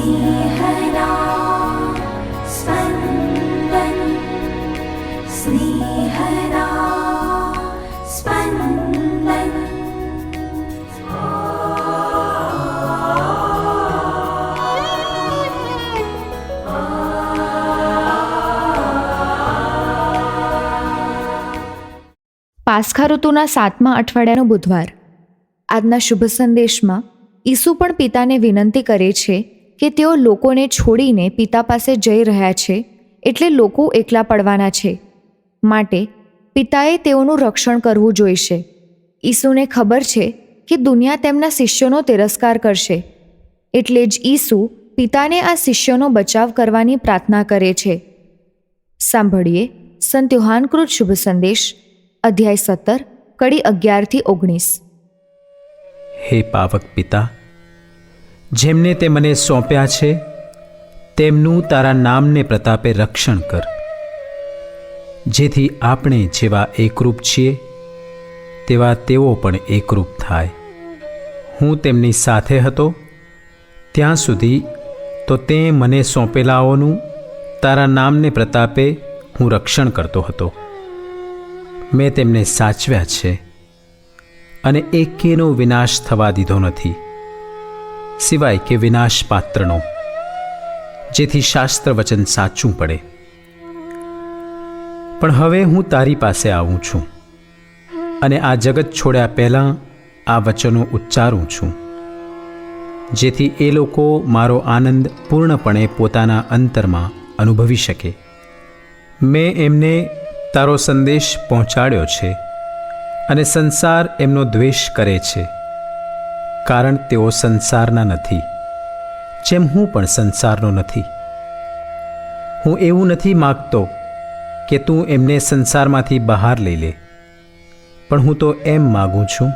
स्नेहदा स्पन्दन् स्नेहदा स्पन्दन् પાસખા ઋતુના સાતમા અઠવાડિયાનો બુધવાર આજના શુભ સંદેશમાં ઈસુ પણ પિતાને વિનંતી કરે છે કે તેઓ લોકોને છોડીને પિતા પાસે જઈ રહ્યા છે એટલે લોકો એકલા પડવાના છે. માટે પિતાએ તેઓનું રક્ષણ કરવું જોઈશે. ઈસુને ખબર છે કે દુનિયા તેમના શિષ્યોનો તિરસ્કાર કરશે. એટલે જ ઈસુ પિતાને આ શિષ્યોનો બચાવ કરવાની પ્રાર્થના કરે છે. સાંભળીએ સંત યોહાનકૃત શુભ સંદેશ, અધ્યાય સત્તર, કડી અગિયારથી ઓગણીસ. હે પાવક પિતા જેમને તે મને સોંપ્યા છે, તેમનું તારા નામને પ્રતાપે રક્ષણ કર. જેથી આપણે જેવા એકરૂપ છીએ, તેવા તેઓ પણ એકરૂપ થાય. હું તેમની સાથે હતો, ત્યાં સુધી તો તે મને સોંપેલાઓનું તારા નામને પ્રતાપે હું રક્ષણ કરતો હતો. મેં તેમને સાચવ્યા છે, અને એકેનો વિનાશ થવા દીધો નથી. સિવાય કે વિનાશ પાત્રનો. જેથી શાસ્ત્ર વચન સાચું પડે. પણ હવે હું તારી પાસે આવું છું અને આ જગત છોડ્યા પહેલાં આ વચનો ઉચ્ચારું છું. જેથી એ લોકો મારો આનંદ પૂર્ણપણે પોતાના અંતરમાં અનુભવી શકે. મેં એમને તારો સંદેશ પહોંચાડ્યો છે અને સંસાર એમનો દ્વેષ કરે છે. કારણ તેઓ સંસારના નથી, જેમ હું પણ સંસારનો નથી. હું એવું નથી માગતો કે તું એમને સંસારમાંથી બહાર લઈ લે, પણ હું તો એમ માગું છું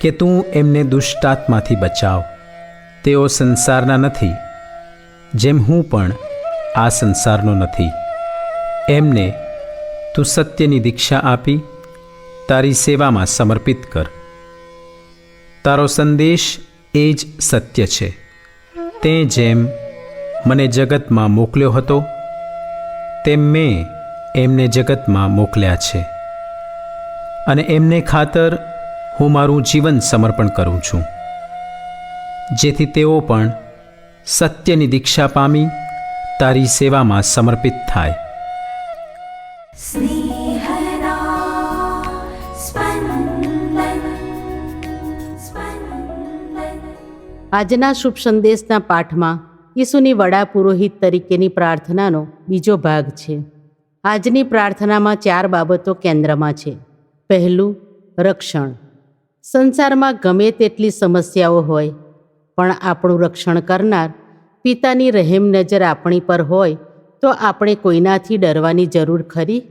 કે તું એમને દુષ્ટાત્માથી બચાવ. તેઓ સંસારના નથી, જેમ હું પણ આ સંસારનો નથી. એમને તું સત્યની દીક્ષા આપી, તારી સેવામાં સમર્પિત કર. તારો સંદેશ એ જ સત્ય છે. તે જેમ મને જગતમાં મોકલ્યો હતો, તેમ મેં એમને જગતમાં મોકલ્યા છે. અને એમને ખાતર હું મારું જીવન સમર્પણ કરું છું. જેથી તેઓ પણ સત્યની દીક્ષા પામી, તારી સેવામાં સમર્પિત થાય. આજના શુભ સંદેશના પાઠમાં ઈસુની વડા પુરોહિત તરીકેની પ્રાર્થનાનો બીજો ભાગ છે. આજની પ્રાર્થનામાં ચાર બાબતો કેન્દ્રમાં છે. પહેલું, રક્ષણ. સંસારમાં ગમે તેટલી સમસ્યાઓ હોય, પણ આપણું રક્ષણ કરનાર પિતાની રહેમ નજર આપણી પર હોય, તો આપણે કોઈનાથી ડરવાની જરૂર ખરી?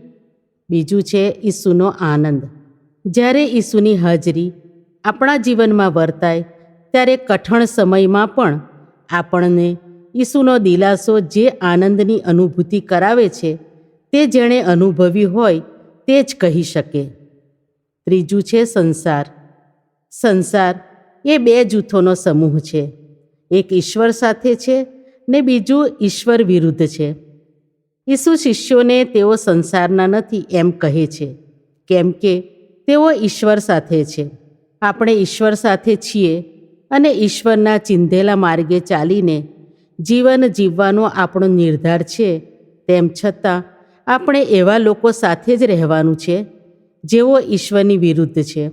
બીજું છે ઈસુનો આનંદ. જ્યારે ઈસુની હાજરી આપણા જીવનમાં વર્તાય ત્યારે કઠણ સમયમાં પણ આપણને ઈસુનો દિલાસો જે આનંદની અનુભૂતિ કરાવે છે, તે જેણે અનુભવી હોય તે જ કહી શકે. ત્રીજું છે સંસાર. સંસાર એ બે જૂથોનો સમૂહ છે. એક ઈશ્વર સાથે છે ને બીજું ઈશ્વર વિરુદ્ધ છે. ઈસુ શિષ્યોને તેઓ સંસારના નથી એમ કહે છે, કેમ કે તેઓ ઈશ્વર સાથે છે. આપણે ઈશ્વર સાથે છીએ અને ઈશ્વરના ચિંધેલા માર્ગે ચાલીને જીવન જીવવાનો આપણો નિર્ધાર છે, તેમ છતાં આપણે એવા લોકો સાથે જ રહેવાનું છે, જેઓ ઈશ્વરની વિરુદ્ધ છે.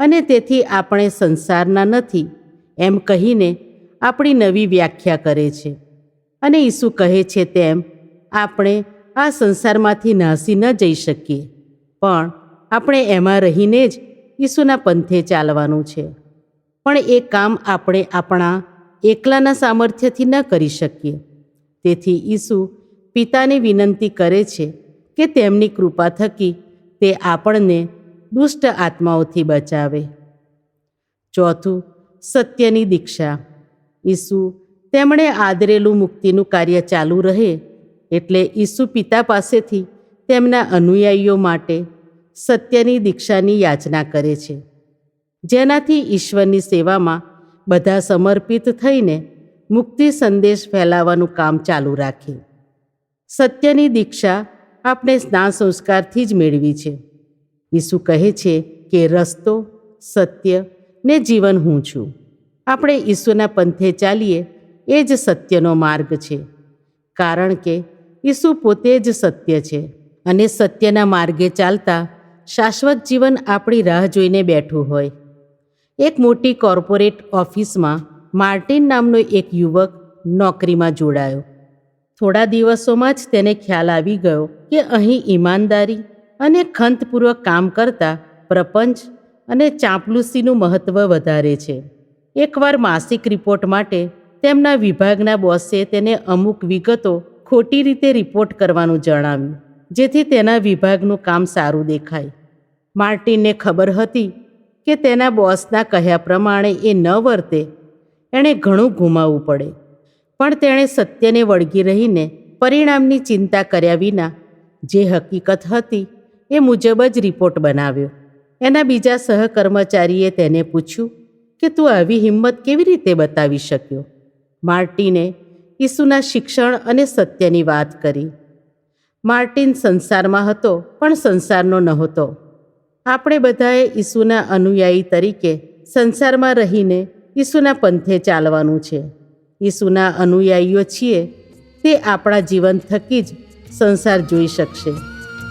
અને તેથી આપણે સંસારના નથી, એમ કહીને આપણી નવી વ્યાખ્યા કરે છે. અને ઈસુ કહે છે તેમ, આપણે આ સંસારમાંથી નાસી ન જઈ શકીએ, પણ આપણે એમાં રહીને જ ઈસુના પંથે ચાલવાનું છે. પણ એ કામ આપણે આપણા એકલાના સામર્થ્યથી ન કરી શકીએ. તેથી ઈસુ પિતાને વિનંતી કરે છે કે તેમની કૃપા થકી તે આપણને દુષ્ટ આત્માઓથી બચાવે. ચોથું, સત્યની દીક્ષા. ઈસુ તેમણે આદરેલું મુક્તિનું કાર્ય ચાલુ રહે એટલે ઈસુ પિતા પાસેથી તેમના અનુયાયીઓ માટે સત્યની દીક્ષાની યાચના કરે છે. જેનાથી ઈશ્વરની સેવામાં બધા સમર્પિત થઈને મુક્તિ સંદેશ ફેલાવવાનું કામ ચાલુ રાખે. સત્યની દીક્ષા આપણે સ્નાન સંસ્કારથી જ મેળવી છે. ઈસુ કહે છે કે રસ્તો, સત્ય ને જીવન હું છું. આપણે ઈસુના પંથે ચાલીએ એ જ સત્યનો માર્ગ છે. કારણ કે ઈસુ પોતે જ સત્ય છે અને સત્યના માર્ગે ચાલતા શાશ્વત જીવન આપણી રાહ જોઈને બેઠું હોય. એક મોટી કોર્પોરેટ ઓફિસમાં માર્ટિન નામનો એક યુવક નોકરીમાં જોડાયો. થોડા દિવસોમાં જ તેને ખ્યાલ આવી ગયો કે અહીં ઈમાનદારી અને ખંતપૂર્વક કામ કરતા પ્રપંચ અને ચાંપલુસીનું મહત્ત્વ વધારે છે. એકવાર માસિક રિપોર્ટ માટે તેમના વિભાગના બોસે તેને અમુક વિગતો ખોટી રીતે રિપોર્ટ કરવાનું જણાવ્યું, જેથી તેના વિભાગનું કામ સારું દેખાય. માર્ટિનને ખબર હતી કે તેના બોસના કહ્યા પ્રમાણે એ ન વર્તે. એણે ઘણું ગુમાવવું પડે. પણ તેણે સત્યને વળગી રહીને પરિણામની ચિંતા કર્યા વિના જે હકીકત હતી એ મુજબ જ રિપોર્ટ બનાવ્યો. એના બીજા સહકર્મચારીએ તેને પૂછ્યું કે તું આવી હિંમત કેવી રીતે બતાવી શક્યો? માર્ટિને ઈસુના શિક્ષણ અને સત્યની વાત કરી. માર્ટિન સંસારમાં હતો પણ સંસારનો નહોતો. આપણે બધાએ ઈસુના અનુયાયી તરીકે સંસારમાં રહીને ઈસુના પંથે ચાલવાનું છે. ઈસુના અનુયાયીઓ છીએ, તે આપણા જીવન થકી જ સંસાર જોઈ શકશે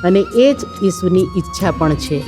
અને એ જ ઈસુની ઈચ્છા પણ છે.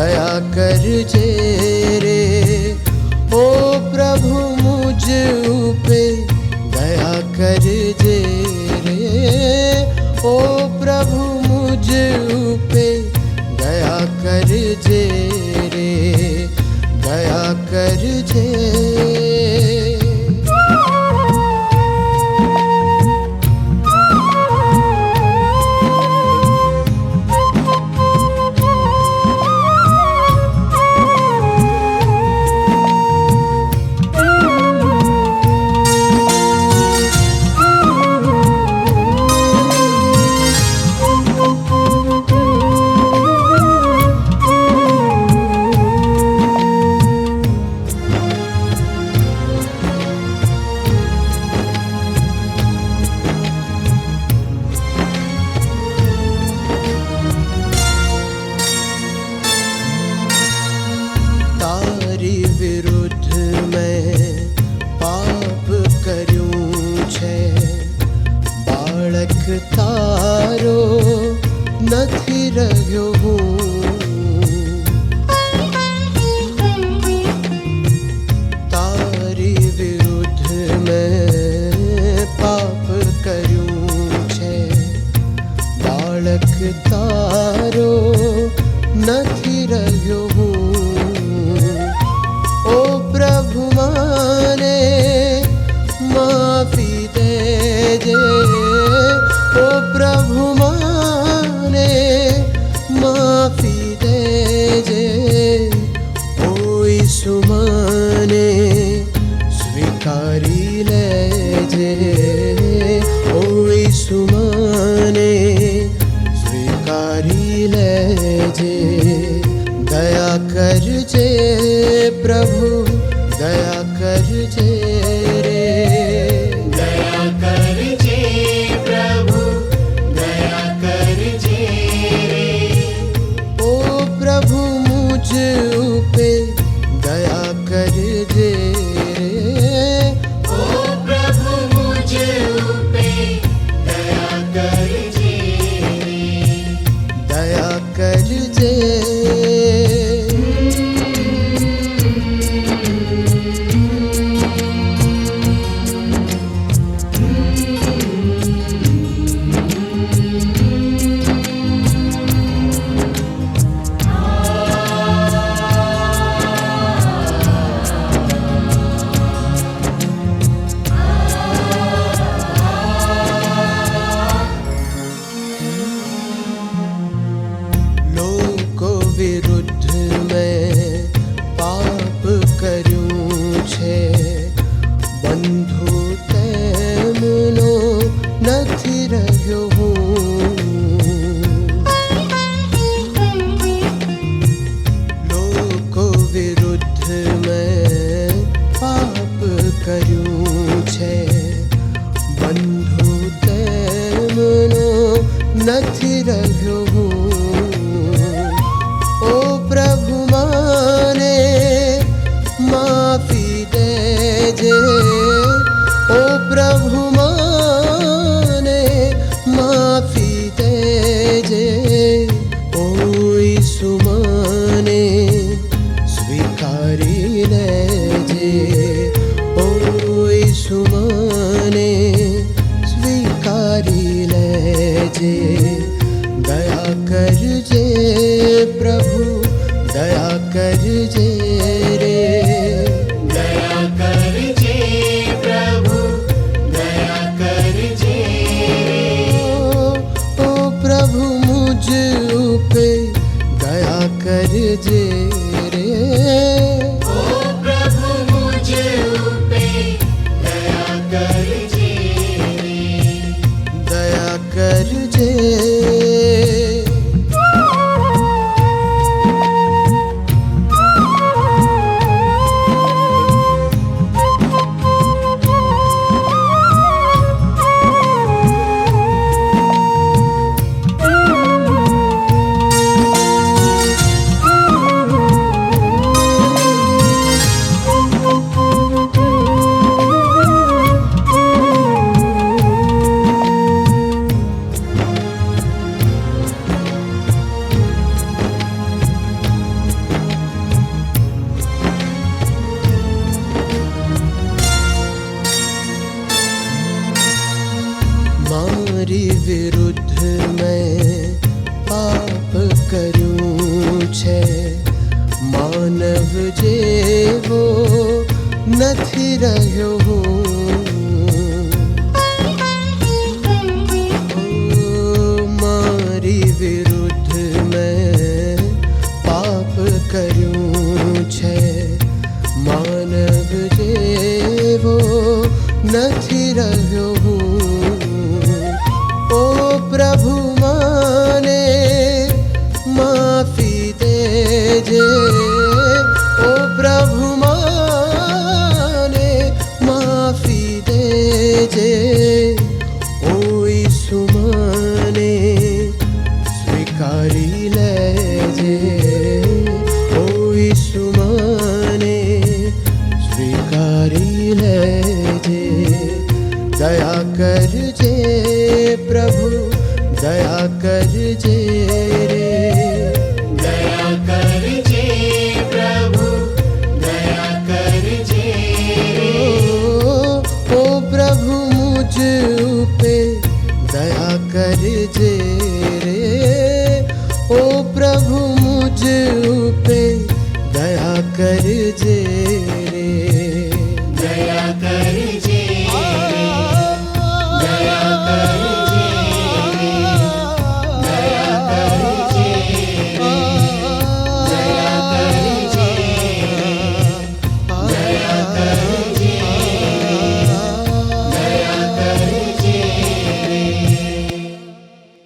દયા કરજે રે ઓ પ્રભુ મુજ ઉપે દયા કરજે રે ઓ પ્રભુ મુજ ઉપે દયા કરજે તારો નથી રહ્યો હું તારી વિરુદ્ધ મેં પાપ કર્યું છે. બાળક તારો નથી રૂપે દયા કરજે તારી વિરુદ્ધ મેં પાપ કર્યું છે માનવ જેવો નથી રહ્યો મુજ ઉપે દયા કરજે